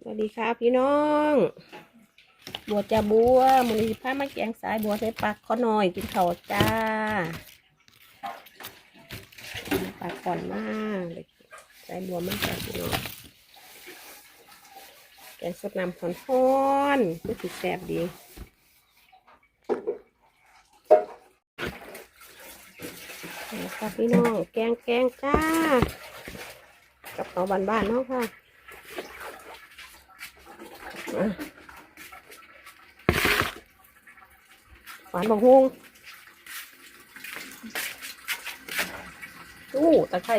สวัสดีค่ะพี่น้อง บัวจะบัวมือนี้ามาแกงสายบัวใส่ปากขอหน่อยกินข้าวจ้าปากก่อนมากเลยสายบัวมากจ้าพี่น้องแกงสดน้ำฮ้อนๆก็สิแซ่บดีเอาค่ะพี่น้องแกงแกงจ้ากับเอาบ้านๆเนาะค่ะ หวานบะฮวงอู้ตะไคร้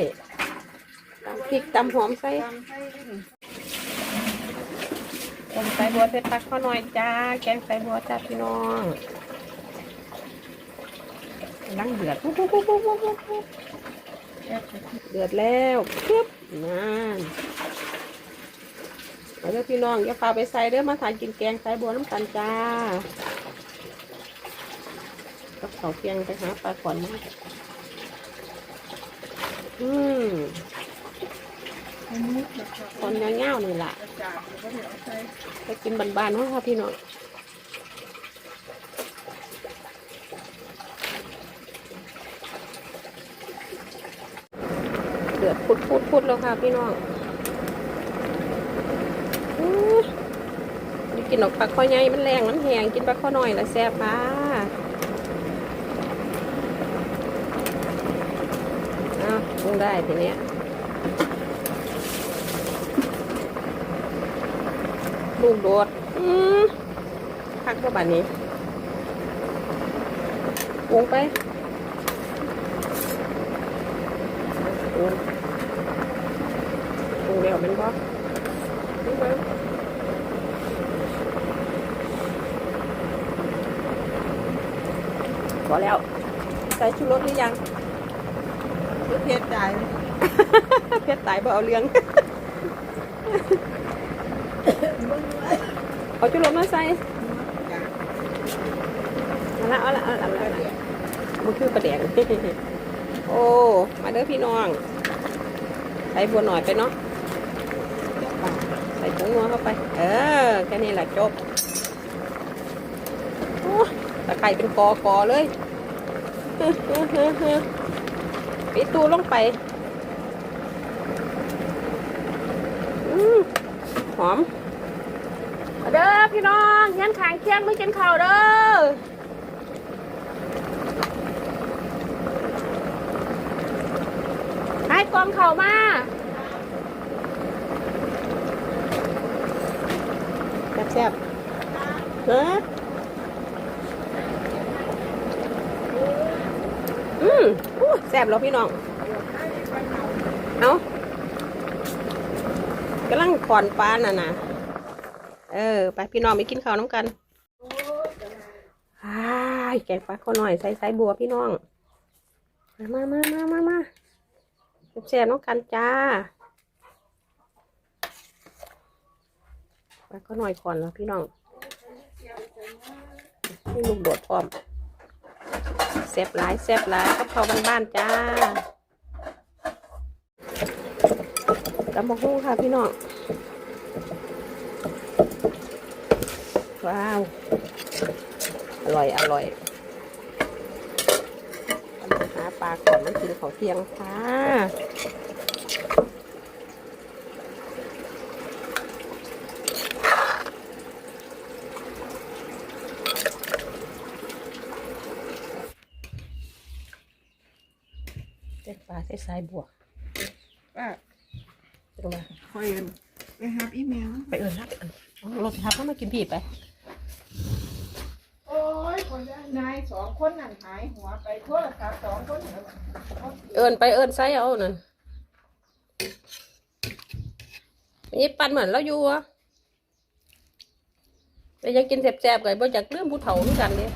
ตำพริกตำหอมใส่ต้มใส่บัวใส่ปลาข้าวหน่อยจ้า แกงใส่บัวจ้าพี่น้องกำลังเดือดปุ๊บปุ๊บปุ๊บปุ๊บปุ๊บเดือดแล้วปึ๊บนั่น เอาเด้อพี่น้องอย่าพาไปใส่เด้อมาทานกินแกงใส่บัวน้ำกันจ้ากับเขาเพียงไปหาปลาขวัญมาอืมขอนเงี้ยงๆนี่แหละไปกินบานๆเนาะค่ะพี่น้องเดือดพุดพุดพุดแล้วค่ะพี่น้อง อยู่กินออกปลาข้อใหญ่มันแรงมันแหงกินปลาข้อน้อยละแซ่บค่ะอ้าวปรุงได้ทีเนี้ยลูกโดดอืมพักก็บัดนี้ปรุงไปปรุงปรุงเดี๋ยวมันบอกปรุงไป พอแล้ว ใส่ชูรสหรือยังเพชรใจเพชรตายบ่เอาเลี้ยงเอาจุลมาใส่เอาละเอาละเอาละเอาละเอาละมันคือประเดี๋ยวโอ้มาเด้อพี่น้องใส่บัวหน่อยไปเนาะใส่ผงนัวเข้าไป เออแค่นี้แหละจบโอ้ตะ ไคร้เป็นกอกอเลยปิดตูลงไปอหอมเด้อพี่น้องยันขางเคียงไม่กินข้าวเด้อให้กองเข่าวมาแซ่บๆเฮ้อื มอู้แซ่บแล้วพี่น้อง เอากำลังขอนปลาน่ะนะเออ ไปพี่น้องไปกินข้าวน้ำกันอ้ายแกงปลาข้าวหน่อยใส่ใส่บัวพี่น้อง มามามามามาแซ่บน้องกันจ้าปลาข้าวหน่อยขอนแล้วพี่น้องนี่ลูกโดดพร้อม ซ่บหลายแซ่บหลายกับข้าบ้านๆจ้าตำบักหุ่งค่ะพี่น้องว้าว อร่อย อร่อยหาปลาก่อนมันกินเขาวเที่ยงค่ะ เจ็ดปลาใส่สายบัวว่าตรงมาคอยไปหาอีเมลไปเอิญรับไปเอิญเอารถทับเข้ามากินผีไป โอ้ยคนละนายสองคนนั่นหายหัวไปโทรศัพท์สองคนแล้วเอิญไปเอิญไซเอานั่นนี่ปันเหมือนเราอยู่อะแต่ยังกินแสบๆกันบ่อยากเรื่องผู้เฒ่าเหมือนกันเลย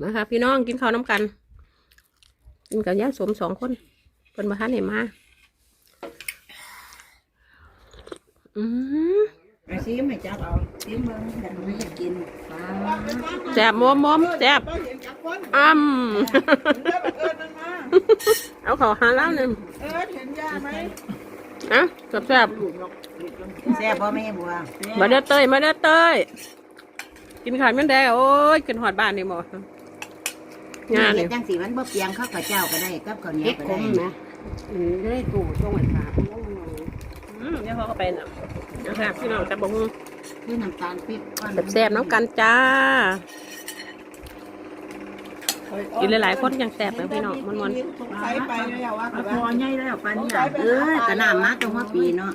มาค่ะพี่น้องกินข้าวน้ำกันกินกับย่าสมสองคนเป็นมาทันเห็นมาอืมไปซีมให้จับเอาซีมเบิ่งแต่ไม่อยากกินปลาแซ่บมอมมอมแซ่บก็เห็นกับคนอ้ำเด้อบังเอิญมันมาเอาเขาหาแล้วหนึ่งเออเห็นย่าไหมอะแซ่บแซ่บแซ่บบ่แม่บัวมาเด้อเต้ยมาเด้อเต้ยกินข้าวมันแดงโอ้ยกินหอดบ้านนี่หมด งานเฮ็นี่ดจังสีมันบ่เปียงข้าวกับเจ้าก็ได้กับข้าวเหนียวเฮ็ดก็ขได้มนะอืมได้ตู่ช่วงวันพระอืมเดี๋ยวเขาก็ไปน่ะนะครับพี่น้องจับบ่ฮู้ด้วยน้ำตาลปี๊บก้อนแซ่บๆน้ำกันจ้ากินหลายๆคนยังแซ่บเลยพี่น้องมันสงสัยไปแล้วว่าพอใหญ่แล้วปานนี้เออก็น้ำมาตรงหัวปีเนาะ